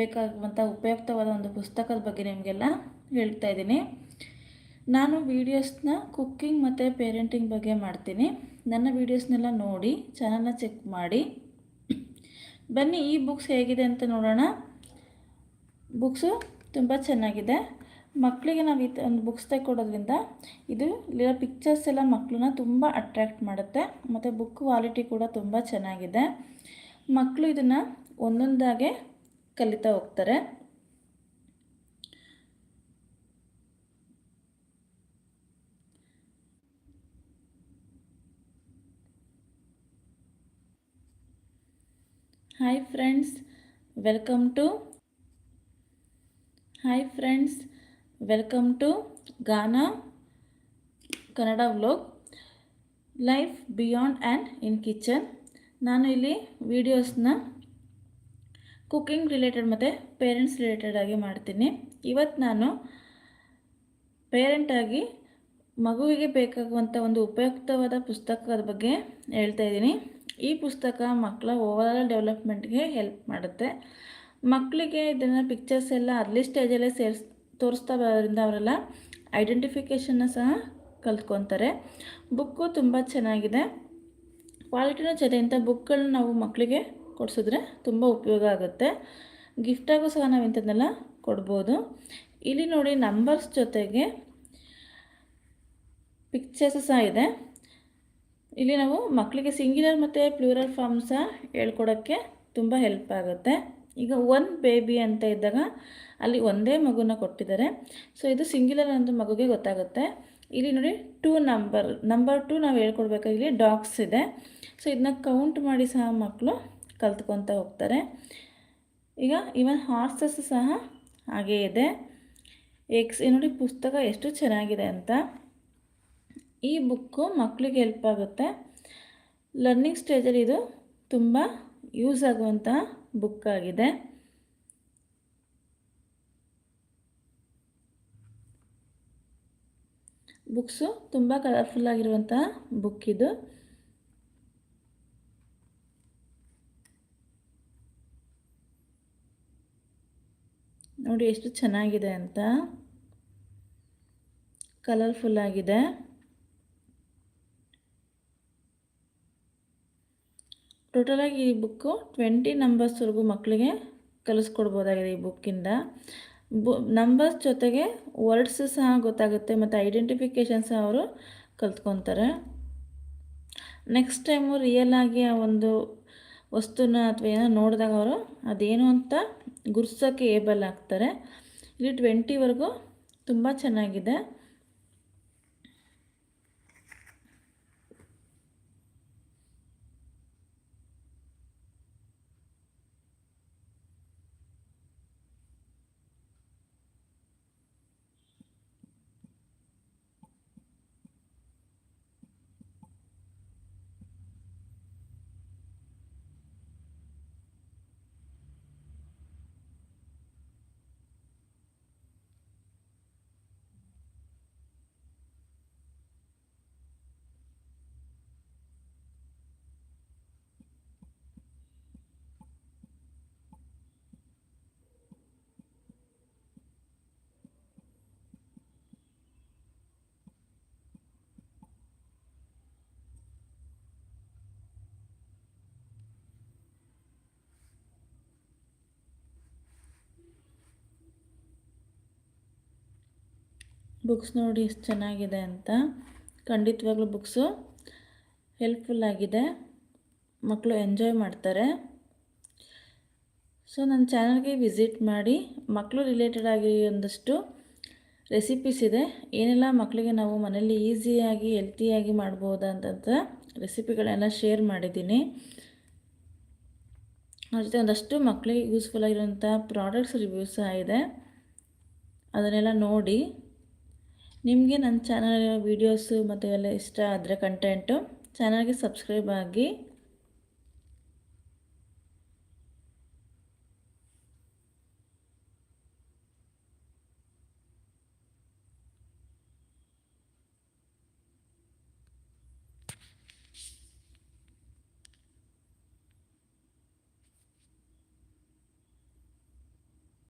ಬೇಕಾಗುವಂಥ ಉಪಯುಕ್ತವಾದ ಒಂದು ಪುಸ್ತಕದ ಬಗ್ಗೆ ನಿಮಗೆಲ್ಲ ಹೇಳ್ತಾ ಇದ್ದೀನಿ. ನಾನು ವೀಡಿಯೋಸ್ನ ಕುಕ್ಕಿಂಗ್ ಮತ್ತು ಪೇರೆಂಟಿಂಗ್ ಬಗ್ಗೆ ಮಾಡ್ತೀನಿ. ನನ್ನ ವೀಡಿಯೋಸ್ನೆಲ್ಲ ನೋಡಿ ಚಾನಲ್ನ ಚೆಕ್ ಮಾಡಿ. ಬನ್ನಿ, ಈ ಬುಕ್ಸ್ ಹೇಗಿದೆ ಅಂತ ನೋಡೋಣ. ಬುಕ್ಸು ತುಂಬ ಚೆನ್ನಾಗಿದೆ. ಮಕ್ಕಳಿಗೆ ನಾವು ಈ ಒಂದು ಬುಕ್ಸ್ ತೆಗೆಕೊಡೋದ್ರಿಂದ ಇದು ಇಲ್ಲಿರೋ ಪಿಕ್ಚರ್ಸ್ ಎಲ್ಲ ಮಕ್ಕಳನ್ನ ತುಂಬ ಅಟ್ರ್ಯಾಕ್ಟ್ ಮಾಡುತ್ತೆ. ಮತ್ತು ಬುಕ್ ಕ್ವಾಲಿಟಿ ಕೂಡ ತುಂಬ ಚೆನ್ನಾಗಿದೆ. ಮಕ್ಕಳು ಇದನ್ನು ಒಂದೊಂದಾಗೆ ಕಲಿತಾ ಹೋಗ್ತಾರೆ. Hi friends welcome to hi friends welcome to Gana Kannada vlog life beyond and in kitchen ನಾನು ಇಲ್ಲಿ ವೀಡಿಯೋಸ್ನ ಕುಕ್ಕಿಂಗ್ ರಿಲೇಟೆಡ್ ಮತ್ತು ಪೇರೆಂಟ್ಸ್ ರಿಲೇಟೆಡ್ ಆಗಿ ಮಾಡ್ತೀನಿ. ಇವತ್ತು ನಾನು ಪೇರೆಂಟಾಗಿ ಮಗುವಿಗೆ ಬೇಕಾಗುವಂಥ ಒಂದು ಉಪಯುಕ್ತವಾದ ಪುಸ್ತಕದ ಬಗ್ಗೆ ಹೇಳ್ತಾ ಇದ್ದೀನಿ. ಈ ಪುಸ್ತಕ ಮಕ್ಕಳ ಓವರಾಲ್ ಡೆವಲಪ್ಮೆಂಟ್ಗೆ ಹೆಲ್ಪ್ ಮಾಡುತ್ತೆ. ಮಕ್ಕಳಿಗೆ ಇದನ್ನು ಪಿಕ್ಚರ್ಸ್ ಎಲ್ಲ ಅರ್ಲಿ ಸ್ಟೇಜಲ್ಲೇ ಸೇರಿಸ್, ತೋರಿಸ್ತಾ ಬರೋದ್ರಿಂದ ಅವರೆಲ್ಲ ಐಡೆಂಟಿಫಿಕೇಷನ್ನ ಸಹ ಕಲ್ತ್ಕೊತಾರೆ. ಬುಕ್ಕು ತುಂಬ ಚೆನ್ನಾಗಿದೆ. ಕ್ವಾಲಿಟಿನೂ ಚೆನ್ನಾಗಿ ಇಂಥ ಬುಕ್ಗಳನ್ನ ನಾವು ಮಕ್ಕಳಿಗೆ ಕೊಡಿಸಿದ್ರೆ ತುಂಬ ಉಪಯೋಗ ಆಗುತ್ತೆ. ಗಿಫ್ಟಾಗೂ ಸಹ ನಾವು ಇಂಥದ್ದನ್ನೆಲ್ಲ ಕೊಡ್ಬೋದು. ಇಲ್ಲಿ ನೋಡಿ ನಂಬರ್ಸ್ ಜೊತೆಗೆ ಪಿಕ್ಚರ್ಸ್ ಸಹ ಇದೆ. ಇಲ್ಲಿ ನಾವು ಮಕ್ಕಳಿಗೆ ಸಿಂಗ್ಯುಲರ್ ಮತ್ತು ಪ್ಲೂರಲ್ ಫಾರ್ಮ್ ಸಹ ಹೇಳ್ಕೊಡೋಕ್ಕೆ ತುಂಬ ಹೆಲ್ಪ್ ಆಗುತ್ತೆ. ಈಗ ಒನ್ ಬೇಬಿ ಅಂತ ಇದ್ದಾಗ ಅಲ್ಲಿ ಒಂದೇ ಮಗುನ ಕೊಟ್ಟಿದ್ದಾರೆ. ಸೊ ಇದು ಸಿಂಗ್ಯುಲರ್ ಅಂತ ಮಗುಗೆ ಗೊತ್ತಾಗುತ್ತೆ. ಇಲ್ಲಿ ನೋಡಿ ಟೂ ನಂಬರ್ ನಂಬರ್ ಟು ನಾವು ಹೇಳ್ಕೊಡ್ಬೇಕಾಗಿ ಡಾಗ್ಸ್ ಇದೆ. ಸೊ ಇದನ್ನ ಕೌಂಟ್ ಮಾಡಿ ಸಹ ಮಕ್ಕಳು ಕಲ್ತ್ಕೊತ ಹೋಗ್ತಾರೆ. ಈಗ ಇವನ್ ಹಾರ್ಸಸ್ ಸಹ ಹಾಗೇ ಇದೆ. ಎಕ್ಸ್ ನೋಡಿ ಪುಸ್ತಕ ಎಷ್ಟು ಚೆನ್ನಾಗಿದೆ ಅಂತ. ಈ ಬುಕ್ಕು ಮಕ್ಕಳಿಗೆ ಹೆಲ್ಪ್ ಆಗುತ್ತೆ. ಲರ್ನಿಂಗ್ ಸ್ಟೇಜಲ್ಲಿ ಇದು ತುಂಬ ಯೂಸ್ ಆಗುವಂತಹ ಬುಕ್ ಆಗಿದೆ. ಬುಕ್ಸು ತುಂಬ ಕಲರ್ಫುಲ್ ಆಗಿರುವಂತಹ ಬುಕ್ ಇದು. ನೋಡಿ ಎಷ್ಟು ಚೆನ್ನಾಗಿದೆ ಅಂತ. ಕಲರ್ಫುಲ್ ಆಗಿದೆ. ಟೋಟಲಾಗಿ ಈ ಬುಕ್ಕು ಟ್ವೆಂಟಿ ನಂಬರ್ಸ್ವರೆಗೂ ಮಕ್ಕಳಿಗೆ ಕಲಿಸ್ಕೊಡ್ಬೋದಾಗಿದೆ ಈ ಬುಕ್ಕಿಂದ ಬು ನಂಬರ್ಸ್ ಜೊತೆಗೆ ವರ್ಡ್ಸ್ ಸಹ ಗೊತ್ತಾಗುತ್ತೆ ಮತ್ತು ಐಡೆಂಟಿಫಿಕೇಷನ್ ಸಹ ಅವರು ಕಲ್ತ್ಕೊತಾರೆ. ನೆಕ್ಸ್ಟ್ ಟೈಮು ರಿಯಲ್ ಆಗಿ ಆ ಒಂದು ವಸ್ತುನ ಅಥವಾ ಏನೋ ನೋಡಿದಾಗ ಅವರು ಅದೇನು ಅಂತ ಗುರ್ಸೋಕ್ಕೆ ಏಬಲ್ ಆಗ್ತಾರೆ ಇಲ್ಲಿ ಟ್ವೆಂಟಿವರೆಗೂ ತುಂಬ ಚೆನ್ನಾಗಿದೆ. ಬುಕ್ಸ್ ನೋಡಿ ಎಷ್ಟು ಚೆನ್ನಾಗಿದೆ ಅಂತ. ಖಂಡಿತವಾಗ್ಲೂ ಬುಕ್ಸು ಹೆಲ್ಪ್ಫುಲ್ ಆಗಿದೆ. ಮಕ್ಕಳು ಎಂಜಾಯ್ ಮಾಡ್ತಾರೆ. ಸೊ ನನ್ನ ಚಾನಲ್ಗೆ ವಿಸಿಟ್ ಮಾಡಿ. ಮಕ್ಕಳು ರಿಲೇಟೆಡ್ ಆಗಿ ಒಂದಷ್ಟು ರೆಸಿಪೀಸ್ ಇದೆ. ಏನೆಲ್ಲ ಮಕ್ಕಳಿಗೆ ನಾವು ಮನೇಲಿ ಈಸಿಯಾಗಿ ಹೆಲ್ತಿಯಾಗಿ ಮಾಡ್ಬೋದಂತ ರೆಸಿಪಿಗಳೆಲ್ಲ ಶೇರ್ ಮಾಡಿದ್ದೀನಿ. ಅದ್ರ ಜೊತೆ ಒಂದಷ್ಟು ಮಕ್ಕಳಿಗೆ ಯೂಸ್ಫುಲ್ ಆಗಿರುವಂಥ ಪ್ರಾಡಕ್ಟ್ಸ್ ರಿವ್ಯೂಸ್ ಇದೆ. ಅದನ್ನೆಲ್ಲ ನೋಡಿ. ನಿಮಗೆ ನನ್ನ ಚಾನಲ್ ವೀಡಿಯೋಸು ಮತ್ತು ಎಲ್ಲ ಇಷ್ಟ ಆದರೆ ಕಂಟೆಂಟು ಚಾನಲ್ಗೆ ಸಬ್ಸ್ಕ್ರೈಬ್ ಆಗಿ.